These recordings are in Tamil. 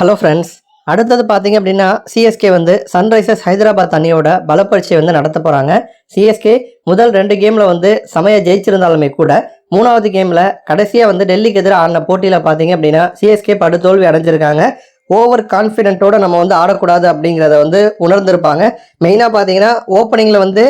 ஹலோ ஃப்ரெண்ட்ஸ் அடுத்தது பார்த்தீங்க அப்படின்னா சிஎஸ்கே வந்து சன்ரைசர்ஸ் ஹைதராபாத் அணியோட பலப்பரீட்சை வந்து நடத்த போகிறாங்க சிஎஸ்கே முதல் ரெண்டு கேமில் வந்து சமய ஜெயிச்சிருந்தாலுமே கூட மூணாவது கேமில் கடைசியாக வந்து டெல்லிக்கு எதிராக ஆடின போட்டியில் பார்த்தீங்க அப்படின்னா சிஎஸ்கே படுதோல்வி அடைஞ்சிருக்காங்க. ஓவர் கான்ஃபிடென்ட்டோடு நம்ம வந்து ஆடக்கூடாது அப்படிங்கிறத வந்து உணர்ந்திருப்பாங்க. மெயினாக பார்த்தீங்கன்னா ஓப்பனிங்கில் வந்து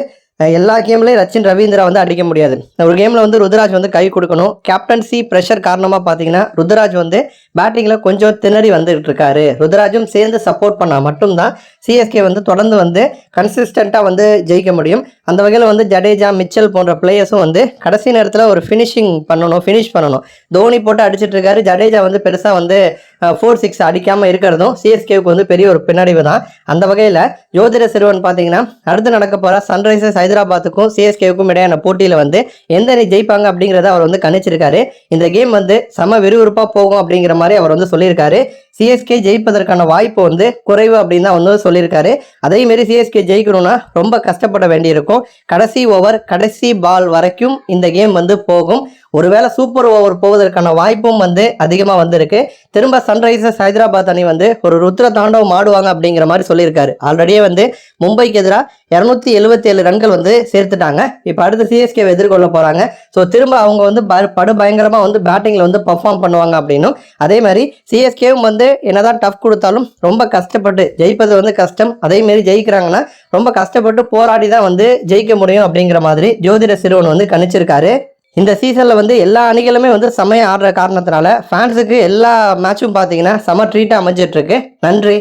எல்லா கேம்லேயும் ரச்சின் ரவீந்திரா வந்து அடிக்க முடியாது. ஒரு கேமில் வந்து ருத்ராஜ் வந்து கை கொடுக்கணும். கேப்டன்சி ப்ரெஷர் காரணமாக பார்த்தீங்கன்னா ருத்ராஜ் வந்து பேட்டிங்கில் கொஞ்சம் திணறி வந்துகிட்டு இருக்காரு ருத்ராஜும் சேர்ந்து சப்போர்ட் பண்ணால் மட்டும்தான் சிஎஸ்கே வந்து தொடர்ந்து வந்து கன்சிஸ்டண்ட்டாக வந்து ஜெயிக்க முடியும். அந்த வகையில் வந்து ஜடேஜா மிச்சல் போன்ற பிளேயர்ஸும் வந்து கடைசி நேரத்தில் ஒரு ஃபினிஷிங் பண்ணணும் ஃபினிஷ் பண்ணணும். தோனி போட்டு அடிச்சிட்டு இருக்காரு. ஜடேஜா வந்து பெருசாக வந்து ஃபோர் சிக்ஸ் அடிக்காமல் இருக்கிறதும் சிஎஸ்கேவுக்கு வந்து பெரிய ஒரு பின்னடைவு தான். அந்த வகையில் ஜோதிட சிறுவன் பார்த்தீங்கன்னா அடுத்து நடக்க போகிற சன்ரைசர்ஸ் ஹைதராபாத்துக்கும் சிஎஸ்கேவுக்கும் இடையான போட்டியில் வந்து எந்த அணி ஜெயிப்பாங்க அப்படிங்கிறத அவர் வந்து கணிச்சிருக்காரு. இந்த கேம் வந்து செம விறுவிறுப்பாக போகும் அப்படிங்கிற மாதிரி அவர் வந்து சொல்லியிருக்காரு. சிஎஸ்கே ஜெயிப்பதற்கான வாய்ப்பு வந்து குறைவு அப்படின்னு தான் வந்து சொல்லியிருக்காரு. அதே மாரி சிஎஸ்கே ஜெயிக்கணும்னா ரொம்ப கஷ்டப்பட வேண்டியிருக்கும். கடைசி ஓவர் கடைசி பால் வரைக்கும் இந்த கேம் வந்து போகும். ஒருவேளை சூப்பர் ஓவர் போவதற்கான வாய்ப்பும் வந்து அதிகமாக வந்திருக்கு. திரும்ப சன்ரைசர்ஸ் ஹைதராபாத் அணி வந்து ஒரு ருத்ர தாண்டவம் ஆடுவாங்க அப்படிங்கிற மாதிரி சொல்லியிருக்காரு. ஆல்ரெடியே வந்து மும்பைக்கு எதிராக இரநூத்தி எழுபத்தி ஏழு ரன்கள் வந்து சேர்த்துட்டாங்க. இப்போ அடுத்து சிஎஸ்கேவை எதிர்கொள்ள போகிறாங்க ஸோ திரும்ப அவங்க வந்து ப- படு பயங்கரமாக வந்து பேட்டிங்கில் வந்து பர்ஃபார்ம் பண்ணுவாங்க அப்படின்னும். அதே மாதிரி சிஎஸ்கேவும் வந்து என்னதான் டஃப் கொடுத்தாலும் ரொம்ப கஷ்டப்பட்டு ஜெயிப்பது வந்து கஷ்டம். அதேமாரி ஜெயிக்கிறாங்கன்னா ரொம்ப கஷ்டப்பட்டு போராடி தான் வந்து ஜெயிக்க முடியும் அப்படிங்கிற மாதிரி ஜோதிட சிறுவன் வந்து கணிச்சிருக்காரு. இந்த சீசனில் வந்து எல்லா அணிகளுமே வந்து செமையாக ஆடுற காரணத்தினால ஃபேன்ஸுக்கு எல்லா மேட்சும் பார்த்தீங்கன்னா செம ட்ரீட்டாக அமைஞ்சிட்ருக்கு நன்றி.